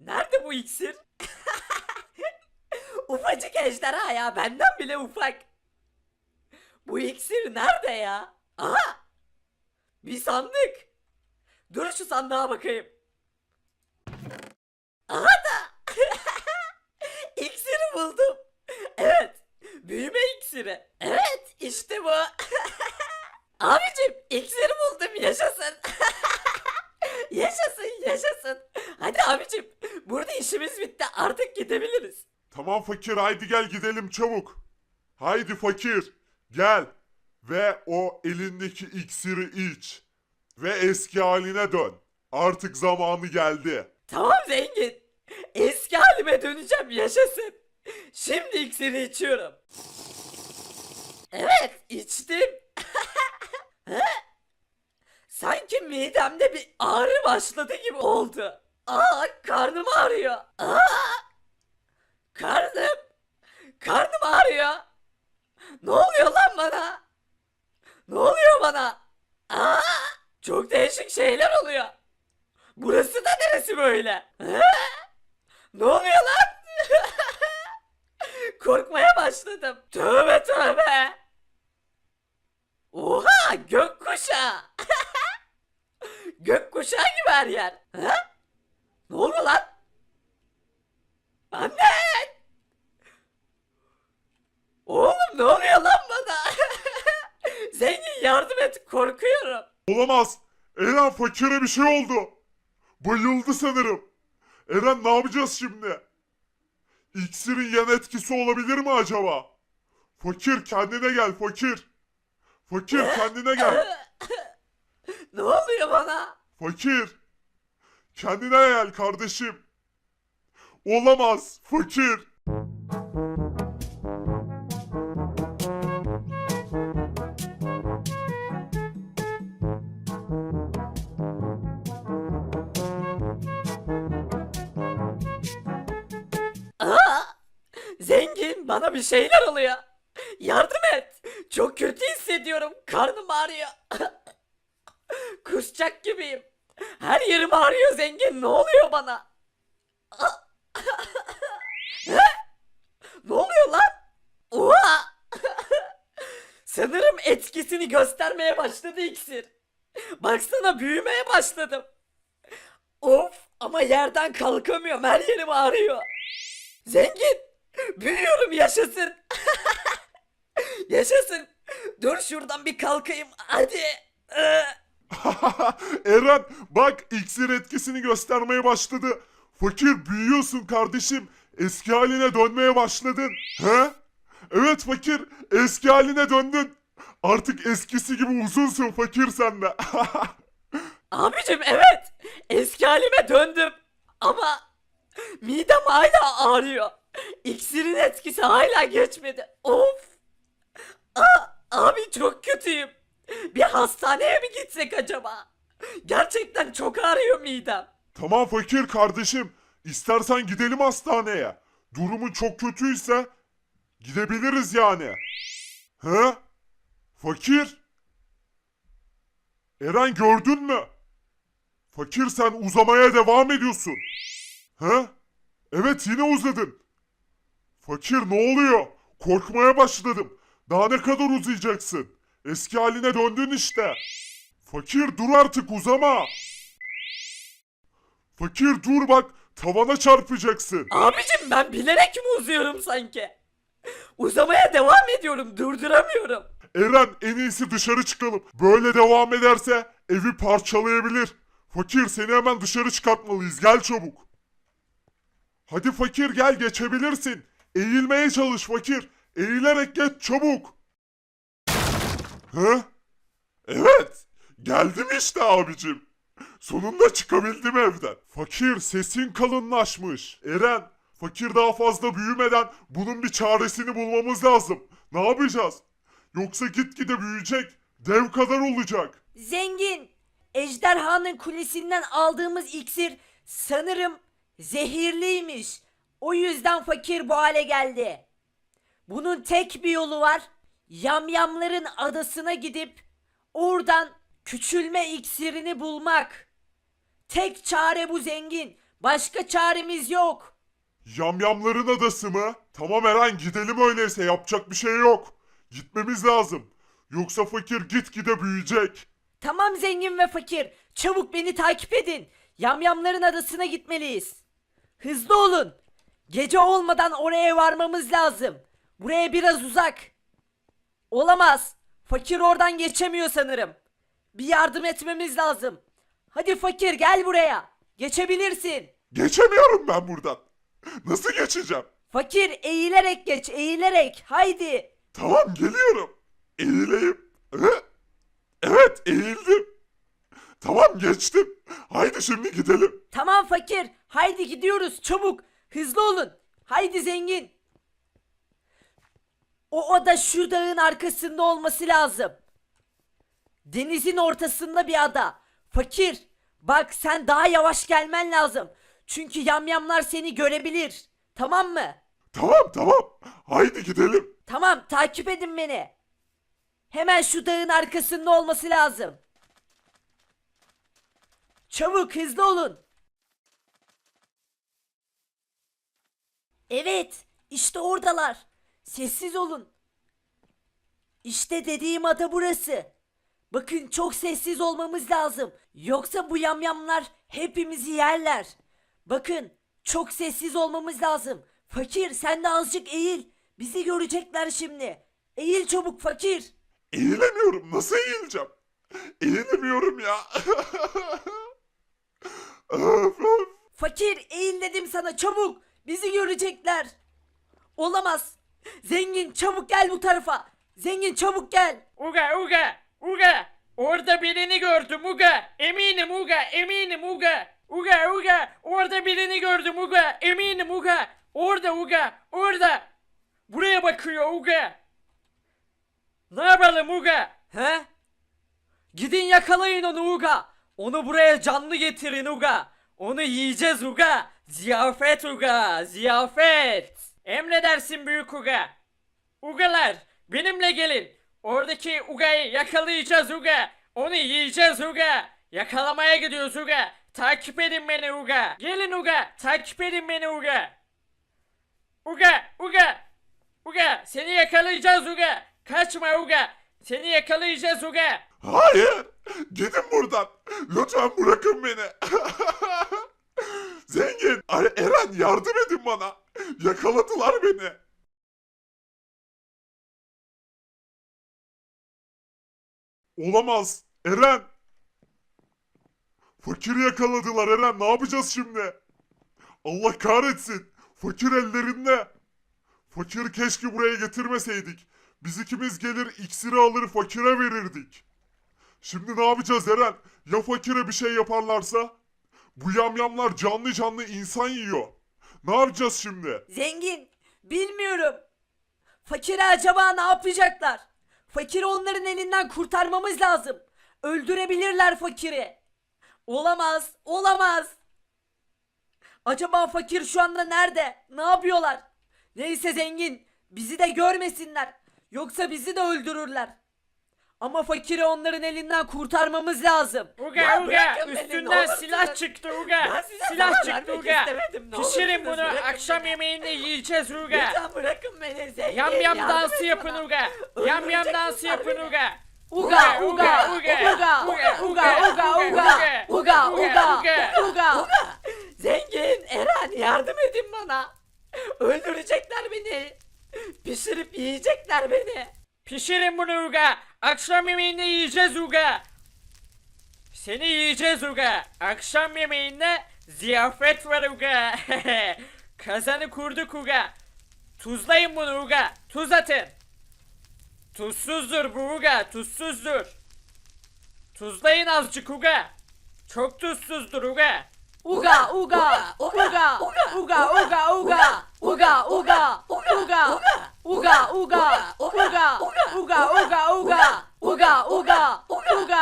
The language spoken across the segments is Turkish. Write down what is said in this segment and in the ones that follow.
Nerede bu iksir? Ufacık ejderha ya benden bile ufak. Bu iksir nerede ya? Aha! Bir sandık. Dur şu sandığa bakayım. Aha da! İksiri buldum. Evet. Büyüme iksiri. Evet işte bu. Abicim iksiri buldum yaşasın. yaşasın yaşasın. Hadi abicim burada işimiz bitti artık gidebiliriz. Tamam fakir haydi gel gidelim çabuk. Haydi fakir gel ve o elindeki iksiri iç ve eski haline dön. Artık zamanı geldi. Tamam zengin. Eski halime döneceğim yaşasın. Şimdi iksiri içiyorum. Evet içtim. Sanki midemde bir ağrı başladı gibi oldu. Aa karnım ağrıyor. Aa karnım. Karnım ağrıyor. Ne oluyor lan bana? Ne oluyor bana? Aa çok değişik şeyler oluyor. Burası da neresi böyle? He? Ne oluyor lan? Korkmaya başladım. Tövbe tövbe. Oha gökkuşağı. gökkuşağı gibi her yer. He? Ne oluyor lan? Anne! Oğlum ne oluyor lan bana? Zengin yardım et korkuyorum. Olamaz. Eren fakire bir şey oldu. Bayıldı sanırım. Eren ne yapacağız şimdi? İksirin yan etkisi olabilir mi acaba? Fakir kendine gel fakir. Fakir kendine gel. Ne oluyor bana? Fakir. Kendine gel kardeşim. Olamaz fakir. Bana bir şeyler oluyor. Yardım et. Çok kötü hissediyorum. Karnım ağrıyor. Kusacak gibiyim. Her yerim ağrıyor zengin. Ne oluyor bana? Ne oluyor lan? Oha! Sanırım etkisini göstermeye başladı iksir. Baksana büyümeye başladım. Of ama yerden kalkamıyorum. Her yerim ağrıyor. Zengin! Büyüyorum yaşasın! yaşasın! Dur şuradan bir kalkayım hadi! Ee, Eren bak iksir etkisini göstermeye başladı. Fakir büyüyorsun kardeşim. Eski haline dönmeye başladın. He? Evet fakir eski haline döndün. Artık eskisi gibi uzunsun fakir sen de. Abicim evet! Eski halime döndüm. Ama midem hala ağrıyor. İksirin etkisi hala geçmedi. Of! Aa, abi çok kötüyüm. Bir hastaneye mi gitsek acaba? Gerçekten çok ağrıyor midem. tamam fakir kardeşim. İstersen gidelim hastaneye. Durumun çok kötüyse gidebiliriz yani. He? Fakir? Eren gördün mü? Fakir sen uzamaya devam ediyorsun. He? Evet yine uzadın. Fakir ne oluyor? Korkmaya başladım. Daha ne kadar uzayacaksın? Eski haline döndün işte. Fakir dur artık uzama. Fakir dur bak tavana çarpacaksın. Abicim ben bilerek mi uzuyorum sanki? Uzamaya devam ediyorum durduramıyorum. Eren en iyisi dışarı çıkalım. Böyle devam ederse evi parçalayabilir. Fakir seni hemen dışarı çıkartmalıyız. Gel çabuk. Hadi fakir gel geçebilirsin. Eğilmeye çalış fakir. Eğilerek geç çabuk. Hı? Evet. Geldim işte abicim. Sonunda çıkabildim evden. Fakir sesin kalınlaşmış. Eren, fakir daha fazla büyümeden bunun bir çaresini bulmamız lazım. Ne yapacağız? Yoksa gitgide büyüyecek, dev kadar olacak. Zengin, ejderhanın kulesinden aldığımız iksir sanırım zehirliymiş. O yüzden fakir bu hale geldi. Bunun tek bir yolu var. Yamyamların adasına gidip oradan küçülme iksirini bulmak. Tek çare bu zengin. Başka çaremiz yok. Yamyamların adası mı? Tamam Eren gidelim öyleyse yapacak bir şey yok. Gitmemiz lazım. Yoksa fakir gitgide büyüyecek. Tamam zengin ve fakir. Çabuk beni takip edin. Yamyamların adasına gitmeliyiz. Hızlı olun. Gece olmadan oraya varmamız lazım. Buraya biraz uzak. Olamaz. Fakir oradan geçemiyor sanırım. Bir yardım etmemiz lazım. Hadi fakir gel buraya. Geçebilirsin. Geçemiyorum ben buradan. Nasıl geçeceğim? Fakir eğilerek geç, eğilerek. Haydi. Tamam geliyorum. Eğileyim. Hı? Evet eğildim. Tamam geçtim. Haydi şimdi gidelim. Tamam fakir. Haydi gidiyoruz çabuk. Hızlı olun. Haydi zengin. O oda şu dağın arkasında olması lazım. Denizin ortasında bir ada. Fakir. Bak sen daha yavaş gelmen lazım. Çünkü yamyamlar seni görebilir. Tamam mı? Tamam tamam. Haydi gidelim. Tamam takip edin beni. Hemen şu dağın arkasında olması lazım. Çabuk hızlı olun. Evet işte oradalar. Sessiz olun. İşte dediğim ada burası. Bakın çok sessiz olmamız lazım. Yoksa bu yamyamlar hepimizi yerler. Bakın çok sessiz olmamız lazım. Fakir sen de azıcık eğil. Bizi görecekler şimdi. Eğil çabuk fakir. Eğilemiyorum. Nasıl eğileceğim? Eğilemiyorum ya. Öf, öf. Fakir eğil dedim sana çabuk. Bizi görecekler. Olamaz. Zengin çabuk gel bu tarafa. Zengin çabuk gel. Uga Uga Uga orada birini gördüm Uga eminim Uga eminim Uga Uga Uga orada birini gördüm Uga eminim Uga orada Uga orada buraya bakıyor Uga ne yapalım Uga He? Gidin yakalayın onu Uga. Onu buraya canlı getirin Uga. Onu yiyeceğiz Uga. Ziyafet Uga. Ziyafet. emredersin büyük Uga Ugalar benimle gelin oradaki Uga'yı yakalayacağız Uga onu yiyeceğiz Uga yakalamaya gidiyoruz Uga takip edin beni Uga gelin Uga takip edin beni Uga Uga Uga Uga seni yakalayacağız Uga kaçma Uga seni yakalayacağız Uga Hayır. Gidin buradan. Lütfen bırakın beni. Zengin. Eren yardım edin bana. Yakaladılar beni. Olamaz. Eren. Fakiri yakaladılar Eren. Ne yapacağız şimdi? Allah kahretsin. Fakir ellerinde. Fakir keşke buraya getirmeseydik. Biz ikimiz gelir iksiri alır fakire verirdik. Şimdi ne yapacağız Eren? Ya fakire bir şey yaparlarsa? Bu yamyamlar canlı canlı insan yiyor. Ne yapacağız şimdi? Zengin bilmiyorum. Fakiri acaba ne yapacaklar? Fakiri onların elinden kurtarmamız lazım. Öldürebilirler fakiri. Olamaz, olamaz. Acaba fakir şu anda nerede? Ne yapıyorlar? Neyse zengin, bizi de görmesinler. Yoksa bizi de öldürürler. Ama fakiri onların elinden kurtarmamız lazım. Uga Ya Uga bırakın beni, ne üstünden silah çıktı Uga Ben size silah zarar çıktı vermek Uga istemedim, ne pişirin olursunuz, bunu bırakın akşam beni. yemeğinde yiyeceğiz Uga Lütfen bırakın beni zengin. Yam yam yardım dansı yapın bana. Uga. Yam yam Öldürecek dansı bunlar yapın beni. Uga, uga, uga, uga, uga, uga, uga, uga, uga, uga, uga. Zengin Eren yardım edin bana. Öldürecekler beni. Pişirip yiyecekler beni. Pişirin bunu Uga. Akşam yemeğinde yiyeceğiz Uga. Seni yiyeceğiz Uga. Akşam yemeğinde ziyafet var Uga. Kazanı kurduk Uga. Tuzlayın bunu Uga. Tuz atın. Tuzsuzdur bu Uga. Tuzsuzdur. Tuzlayın azıcık Uga. Çok tuzsuzdur Uga. Uga, uga, uga, uga, uga, uga, uga, uga, uga, uga, uga, uga, uga, uga, uga, uga, uga, uga,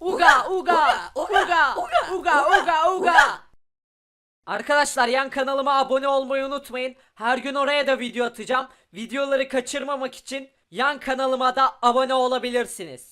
uga, uga, uga, uga, uga, uga. Arkadaşlar yan kanalıma abone olmayı unutmayın. Her gün oraya da video atacağım. Videoları kaçırmamak için yan kanalıma da abone olabilirsiniz.